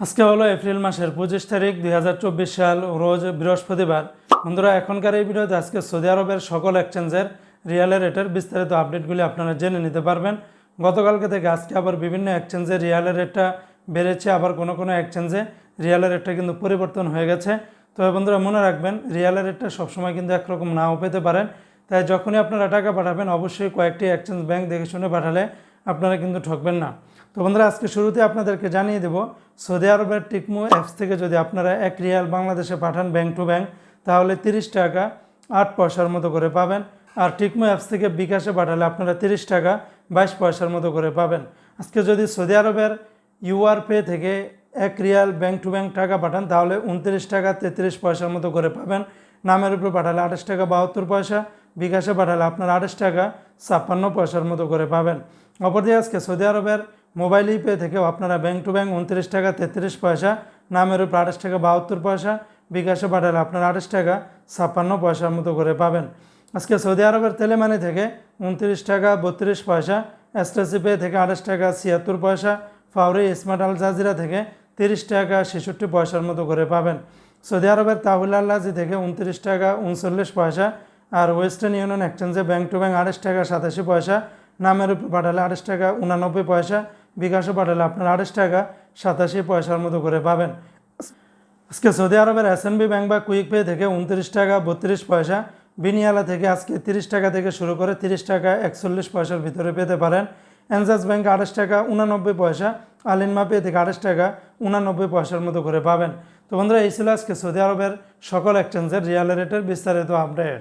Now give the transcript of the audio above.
আজকে হলো এপ্রিল মাসের পঁচিশ তারিখ দুই হাজার চব্বিশ সাল, রোজ বৃহস্পতিবার। বন্ধুরা, এখনকার এই ভিডিওতে আজকে সৌদি আরবের সকল এক্সচেঞ্জের রিয়ালের রেটের বিস্তারিত আপডেটগুলি আপনারা জেনে নিতে পারবেন। গতকালকে থেকে আজকে আবার বিভিন্ন এক্সচেঞ্জে রিয়ালের রেটটা বেড়েছে, আবার কোনো কোনো এক্সচেঞ্জে রিয়ালের রেটটা কিন্তু পরিবর্তন হয়ে গেছে। তবে বন্ধুরা, মনে রাখবেন রিয়ালের রেটটা সবসময় কিন্তু একরকম নাও পেতে পারেন। তাই যখনই আপনারা টাকা পাঠাবেন, অবশ্যই কয়েকটি এক্সচেঞ্জ ব্যাংক দেখে শুনে পাঠালে আপনারা কিন্তু ঠকবেন না। তো বন্ধুরা, আজকে শুরুতে আপনাদেরকে জানিয়ে দেব, সৌদি আরবের টিকমো অ্যাপস থেকে যদি আপনারা এক রিয়াল বাংলাদেশে পাঠান ব্যাংক টু ব্যাংক, তাহলে তিরিশ টাকা আট পয়সার মতো করে পাবেন। আর টিকমো অ্যাপস থেকে বিকাশে পাঠালে আপনারা তিরিশ টাকা বাইশ পয়সার মতো করে পাবেন। আজকে যদি সৌদি আরবের ইউআর পে থেকে এক রিয়াল ব্যাংক টু ব্যাংক টাকা পাঠান, তাহলে উনত্রিশ টাকা তেত্রিশ পয়সার মতো করে পাবেন। নামের উপরে পাঠালে আঠাশ টাকা বাহাত্তর পয়সা, বিকাশে পাঠালে আপনার আঠাশ টাকা ছাপ্পান্ন পয়সার মতো করে পাবেন। অপরদিকে আজকে সৌদি আরবের মোবাইল ইপে থেকেও আপনারা ব্যাংক টু ব্যাংক উনত্রিশ টাকা, তেত্রিশ পয়সা, নামের উপর আঠাশ টাকা, বাহাত্তর পয়সা, বিকাশে পাঠালে আপনার আঠাশ টাকা, ছাপ্পান্ন পয়সার মতো করে পাবেন। আজকে সৌদি আরবের তেলেমানি থেকে উনত্রিশ টাকা, বত্রিশ পয়সা, এসটিসি পে থেকে আঠাশ টাকা, ছিয়াত্তর পয়সা, ফাউরি, স্মার্ট আল জাজিরা থেকে তিরিশ টাকা, ছেষট্টি পয়সার মতো করে পাবেন। সৌদি আরবের তাহুল আল্লাজি থেকে উনত্রিশ টাকা, উনচল্লিশ পয়সা, আর ওয়েস্টার্ন ইউনিয়ন এক্সচেঞ্জে ব্যাংক টু ব্যাঙ্ক আঠাশ টাকা, সাতাশি পয়সা, নামের উপর পাঠালে আঠাশ টাকা, উনানব্বই পয়সা বিকাশে পাঠালে আপনার আড়াইশ টাকা সাতাশি পয়সার মতো করে পাবেন। আজকে সৌদি আরবের এসএনবি ব্যাংক বা কুইক পে থেকে উনত্রিশ টাকা বত্রিশ পয়সা, বিনিয়ালা থেকে আজকে তিরিশ টাকা থেকে শুরু করে তিরিশ টাকা একচল্লিশ পয়সার ভিতরে পেতে পারেন। এনজাস ব্যাংক আড়াইশ টাকা উনানব্বই পয়সা, আলিনমা পে থেকে আড়াইশ টাকা উনানব্বই পয়সার মতো করে পাবেন। তো বন্ধুরা, এই ছিল আজকে সৌদি আরবের সকল এক্সচেঞ্জের রিয়াল রেটের বিস্তারিত আপডেট